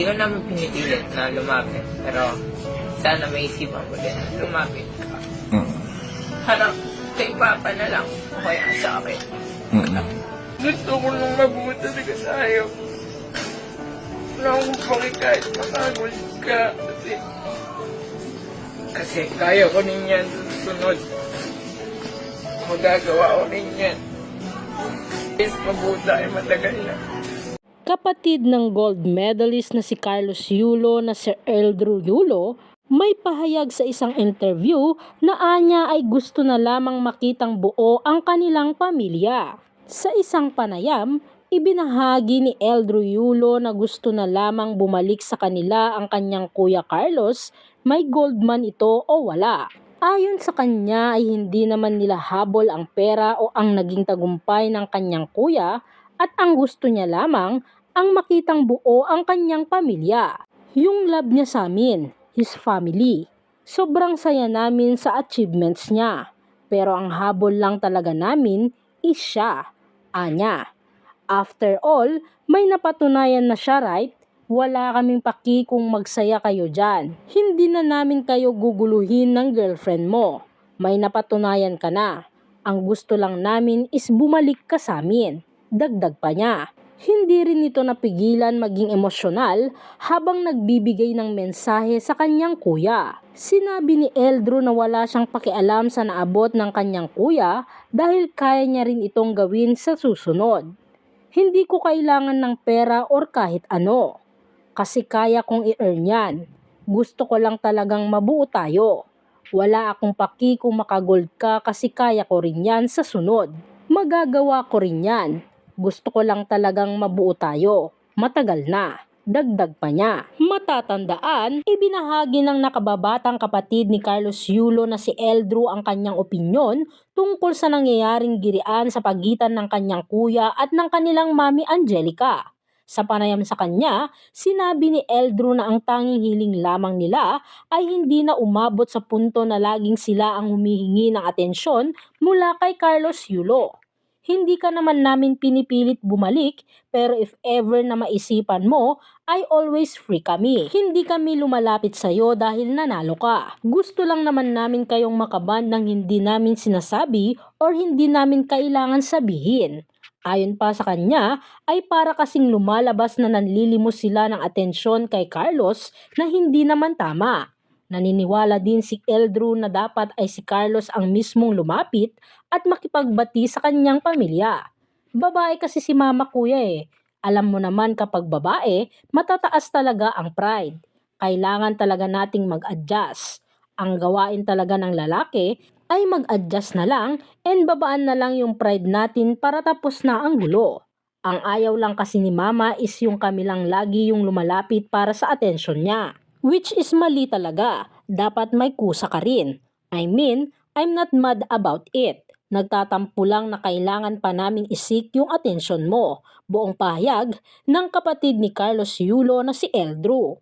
Hindi ko naman pinipilit na lumapit. Pero sana may isipan mo din na lumapit ka. Mm. Harap kay Papa na lang. O kaya sa akin. Mm. Gusto ko nung mabuo talaga tayo. Wala akong paki kahit makagul ka. Kasi, kasi kaya ko rin yan susunod. Magagawa ko rin yan. Is mabuo tayo matagal na. Kapatid ng gold medalist na si Carlos Yulo na si Eldrew Yulo, may pahayag sa isang interview na anya ay gusto na lamang makitang buo ang kanilang pamilya. Sa isang panayam, ibinahagi ni Eldrew Yulo na gusto na lamang bumalik sa kanila ang kanyang kuya Carlos, may gold man ito o wala. Ayon sa kanya ay hindi naman nila habol ang pera o ang naging tagumpay ng kanyang kuya at ang gusto niya lamang ang makitang buo ang kanyang pamilya. Yung love niya sa amin, his family. Sobrang saya namin sa achievements niya. Pero ang habol lang talaga namin is siya, Anya. After all, may napatunayan na siya right? Wala kaming paki kung magsaya kayo dyan. Hindi na namin kayo guguluhin ng girlfriend mo. May napatunayan ka na. Ang gusto lang namin is bumalik ka sa amin. Dagdag pa niya. Hindi rin ito napigilan maging emosyonal habang nagbibigay ng mensahe sa kanyang kuya. Sinabi ni Eldro na wala siyang pakialam sa naabot ng kanyang kuya dahil kaya niya rin itong gawin sa susunod. Hindi ko kailangan ng pera or kahit ano. Kasi kaya kong i-earn yan. Gusto ko lang talagang mabuo tayo. Wala akong paki kung makagold ka kasi kaya ko rin yan sa sunod. Magagawa ko rin yan. Gusto ko lang talagang mabuo tayo. Matagal na. Dagdag pa niya. Matatandaan, ibinahagi ng nakababatang kapatid ni Carlos Yulo na si Eldrew ang kanyang opinyon tungkol sa nangyayaring girian sa pagitan ng kanyang kuya at ng kanilang mami Angelica. Sa panayam sa kanya, sinabi ni Eldrew na ang tanging hiling lamang nila ay hindi na umabot sa punto na laging sila ang humihingi ng atensyon mula kay Carlos Yulo. Hindi ka naman namin pinipilit bumalik, pero if ever na maisipan mo, ay always free kami. Hindi kami lumalapit sa'yo dahil nanalo ka. Gusto lang naman namin kayong makaban ng hindi namin sinasabi or hindi namin kailangan sabihin. Ayon pa sa kanya, ay para kasing lumalabas na nanlilimos sila ng atensyon kay Carlos na hindi naman tama. Naniniwala din si Eldrew na dapat ay si Carlos ang mismong lumapit at makipagbati sa kanyang pamilya. Babae kasi si mama kuya eh. Alam mo naman kapag babae, matataas talaga ang pride. Kailangan talaga nating mag-adjust. Ang gawain talaga ng lalaki ay mag-adjust na lang and babaan na lang yung pride natin para tapos na ang gulo. Ang ayaw lang kasi ni mama is yung kami lang lagi yung lumalapit para sa atensyon niya. Which is mali talaga. Dapat may kusa ka rin. I mean, I'm not mad about it. Nagtatampo lang na kailangan pa naming isik yung atensyon mo. Buong pahayag ng kapatid ni Carlos Yulo na si Eldrew.